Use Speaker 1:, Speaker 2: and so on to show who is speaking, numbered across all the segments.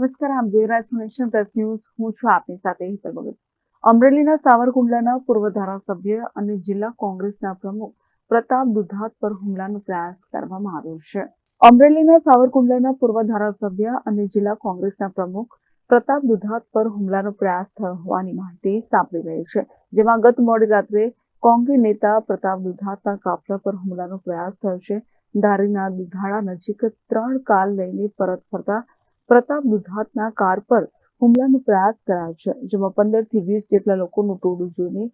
Speaker 1: નમસ્કાર આપ જોઈ નેશન પ્રેસ ન્યૂઝ હું છું આપની સાથે હિતલ ભગત અમરેલીના સાવરકુંડલાના પૂર્વ ધારાસભ્ય અને જિલ્લા કોંગ્રેસના પ્રમુખ પ્રતાપ દુધાત પર હુમલાનો પ્રયાસ કરવામાં આવ્યો છે અમરેલીના સાવરકુંડલાના પૂર્વ ધારાસભ્ય અને જિલ્લા કોંગ્રેસના પ્રમુખ પ્રતાપ દુધાત પર હુમલાનો પ્રયાસ થયો હોવાની માહિતી સાંપડી રહી છે જેમાં ગત મોડી રાત્રે કોંગ્રેસ નેતા પ્રતાપ દુધાતના કાફલા પર હુમલાનો પ્રયાસ થયો છે ધારીના દુધાળા નજીક ત્રણ કાર લઈને પરત ફરતા પ્રતાપ દુધાતના કાર પર હુમલાનો પ્રયાસ કરાયો છે, જેમાં પંદરથી વીસ જેટલા લોકોનું ટોળું જોઈને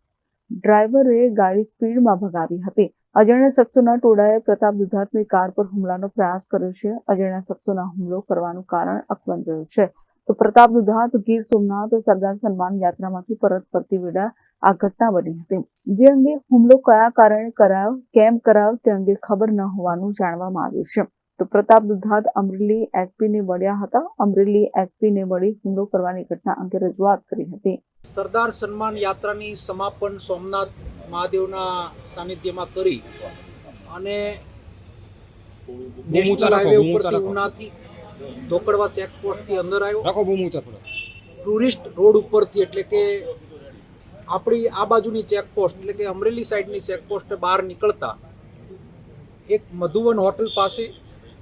Speaker 1: ડ્રાઈવરે ગાડી સ્પીડમાં ભગાવી હતી. અજાણ્યા શખ્સોના ટોળાએ પ્રતાપ દુધાતની કાર પર હુમલાનો પ્રયાસ કર્યો છે. અજાણ્યા શખ્સોના હુમલો કરવાનું કારણ અકબંધ રહ્યું છે. તો પ્રતાપ દુધાત, ગીર સોમનાથ, સરદાર સન્માન યાત્રામાંથી પરત ફરતી વેળા આ ઘટના બની હતી. જે અંગે હુમલો કયા કારણે કરાયો, કેમ કરાયો તે અંગે ખબર ન હોવાનું જાણવામાં આવ્યું છે. તો પ્રતાપ દુધાત અમરેલી એસપી ને મળ્યા હતા. અમરેલી એસપી ને મળી હુમલો કરવાની ઘટના અંગે રજૂઆત કરી હતી.
Speaker 2: સરદાર સન્માન યાત્રાની સમાપન સોમનાથ મહાદેવના સાનિધ્યમાં કરી અને નેશનલ હાઈવે ઉપરથી ઉનાથી ધોકડવા ચેકપોસ્ટથી અંદર આવ્યો.
Speaker 3: રાખો બહુ ઊંચા થોડા
Speaker 2: ટુરિસ્ટ રોડ ઉપરથી એટલે કે આપણી આ બાજુની ચેકપોસ્ટ એટલે કે અમરેલી સાઈડની ચેકપોસ્ટ બહાર નીકળતા એક મધુવન હોટલ પાસે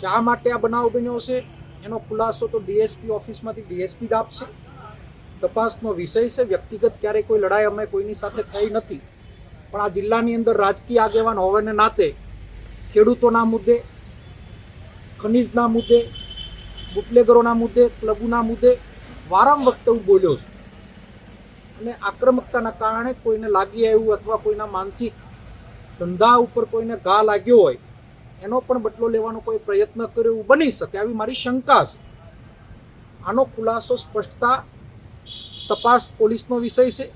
Speaker 2: શા માટે આ બનાવ બન્યો છે? એનો ખુલાસો તો ડીએસપી ઓફિસમાંથી ડીએસપી જ આપશે. તપાસનો વિષય છે, વ્યક્તિગત ક્યારેય કોઈ લડાઈ અમે કોઈની સાથે થઈ નથી. પણ આ જિલ્લાની અંદર રાજકીય આગેવાન હોવાને નાતે ખેડૂતોના મુદ્દે, ખનીજના મુદ્દે, બુટલેગરોના મુદ્દે, ક્લબોના મુદ્દે વારંવાર વખતે હું બોલ્યો છું. અને આક્રમકતાના કારણે કોઈને લાગી આવ્યું અથવા કોઈના માનસિક ધંધા ઉપર કોઈને ઘા લાગ્યો હોય એનો પણ બદલો લેવાનો કોઈ પ્રયત્ન કર્યો એવું બની શકે, આવી મારી શંકા છે. આનો ખુલાસો સ્પષ્ટતા તપાસ પોલીસનો વિષય છે.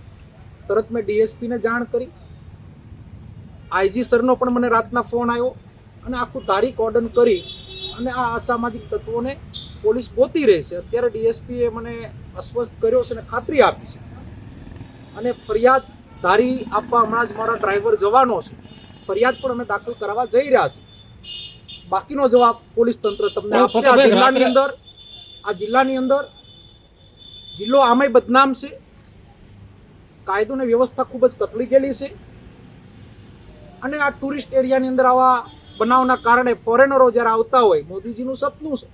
Speaker 2: તરત મેં ડીએસપીને જાણ કરી. આઈજી સરનો પણ મને રાતના ફોન આવ્યો અને આખું તારીખ ઓર્ડન કરી અને આ અસામાજિક તત્વોને પોલીસ ગોતી રહેશે અત્યારે ડીએસપીએ મને અસ્વસ્થ કર્યો છે અને ખાતરી આપી છે. અને ફરિયાદ ધારી આપવા હમણાં જ મારા ડ્રાઈવર જવાનો છે. ફરિયાદ પણ અમે દાખલ કરાવવા જઈ રહ્યા છે બાકીનો જવાબ પોલીસ તંત્ર તમને આપશે. આ જિલ્લાની અંદર આ જિલ્લાની અંદર જિલ્લો આમે બદનામ છે. કાયદો ને વ્યવસ્થા ખૂબ જ કથળી ગયેલી છે. અને આ ટુરિસ્ટ એરિયાની અંદર આવા બનાવના કારણે ફોરેનરો જ્યારે આવતા હોય મોદીજીનું સપનું છે.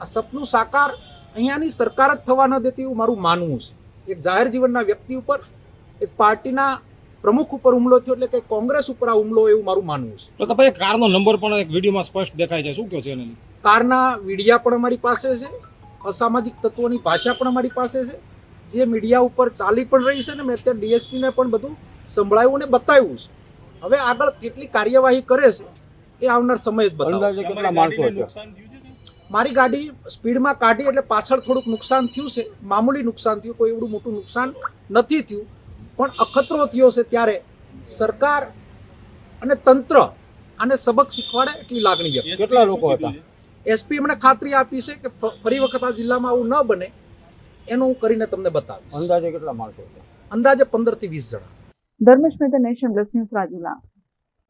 Speaker 2: આ સપનું સાકાર અહીંયાની સરકાર જ થવા ન દેતી એવું મારું માનવું છે. એક જાહેર જીવનના વ્યક્તિ ઉપર એક પાર્ટીના પ્રમુખ ઉપર હુમલો થયો એટલે કે કોંગ્રેસ ઉપર આ હુમલો એવું મારું માનવું છે.
Speaker 3: તો ભાઈ કારનો નંબર પણ એક વિડીયોમાં સ્પષ્ટ દેખાય છે. શું કહો છો એને
Speaker 2: કારના વિડિયા પણ અમારી પાસે છે. અસામાજિક તત્વોની ભાષા પણ અમારી પાસે છે. જે મીડિયા ઉપર ચાલી પણ રહી છે ને મેં અત્યારે ડીએસપીને પણ બધું સંભળાયું અને બતાવ્યું છે. હવે આગળ કેટલી કાર્યવાહી કરે છે એ આવનાર સમય જ બતાવશે. મારી ગાડી સ્પીડમાં કાઢી એટલે પાછળ થોડુંક નુકસાન થયું છે. મામૂલી નુકસાન થયું કોઈ એવડું મોટું નુકસાન નથી થયું. પણ અખતરો થયો છે ત્યારે સરકાર અને તંત્ર આને સબક શીખવાડે એટલી લાગણી છે
Speaker 4: કેટલા લોકો હતા?
Speaker 2: એસપી એમણે ખાતરી આપી છે કે ફરી વખત આ જિલ્લામાં આવું ન બને એનું હું કરીને તમને બતાવીશ.
Speaker 4: અંદાજે કેટલા માણસો
Speaker 2: અંદાજે પંદરથી વીસ જણા.
Speaker 1: Dharmesh Mehta nation plus news Rajula.